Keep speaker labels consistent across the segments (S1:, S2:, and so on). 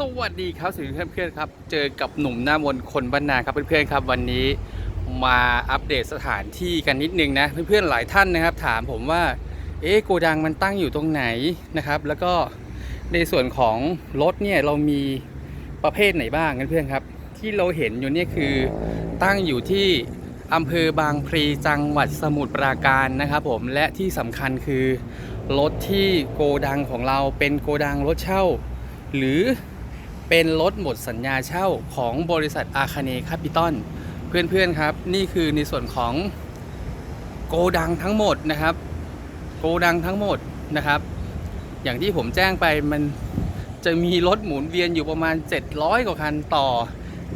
S1: สวัสดีครับสวัสดีเพื่อนๆครับ เจอกับหนุ่มหน้ามนคนบ้านนาครับเพื่อนๆครับ วันนี้มาอัปเดตสถานที่กันนิดนึงนะเพื่อนๆหลายท่านนะครับ ถามผมว่าเอ๊ะโกดังมันตั้งอยู่ตรงไหนนะครับ แล้วก็ในส่วนของรถเนี่ยเรามีประเภทไหนบ้างเพื่อนๆครับ ที่เราเห็นอยู่เนี่ยคือตั้งอยู่ที่อำเภอบางพลีจังหวัดสมุทรปราการนะครับผมและที่สำคัญคือรถที่โกดังของเราเป็นโกดังรถเช่า หรือ เป็นรถหมดสัญญาเช่าของบริษัทอาคาเนคาปิตอลเพื่อนๆครับ นี่คือในส่วนของโกดังทั้งหมดนะครับ โกดังทั้งหมดนะครับ อย่างที่ผมแจ้งไปมันจะมีรถหมุนเวียนอยู่ประมาณ 700 กว่าคันต่อ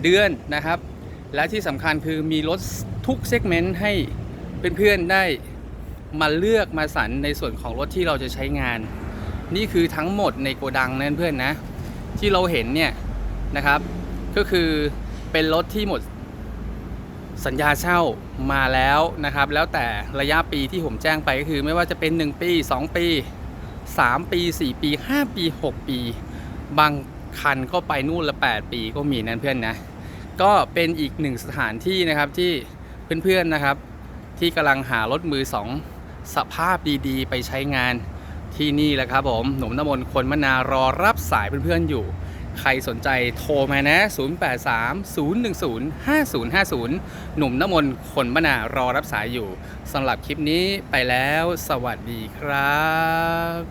S1: เดือนนะครับ และที่สำคัญคือมีรถทุกเซกเมนต์ให้เพื่อนๆได้มาเลือกมาสรรในส่วนของรถที่เราจะใช้งาน นี่คือทั้งหมดในโกดังนั่นเพื่อนนะ ที่เราเห็นเนี่ยนะครับ ก็คือเป็นรถที่หมดสัญญาเช่ามาแล้วนะครับ แล้วแต่ระยะปีที่ผมแจ้งไปก็คือ ไม่ว่าจะเป็น 1 ปี 2 ปี 3 ปี 4 ปี 5 ปี 6 ปี บางคันก็ไปนู่นละ 8 ปีก็มีนั่นเพื่อนนะ ก็เป็นอีกหนึ่งสถานที่นะครับที่เพื่อนๆนะครับ ที่กำลังหารถมือสองสภาพดีๆ ไปใช้งาน ที่นี่แหละครับผมหนุ่มน้ำมนต์คนมะนารอรับสายเพื่อนๆอยู่ ใครสนใจโทรมานะ 083 010 5050 หนุ่มน้ำมนต์คนมะนารอรับสายอยู่สำหรับคลิปนี้ไปแล้ว สวัสดีครับ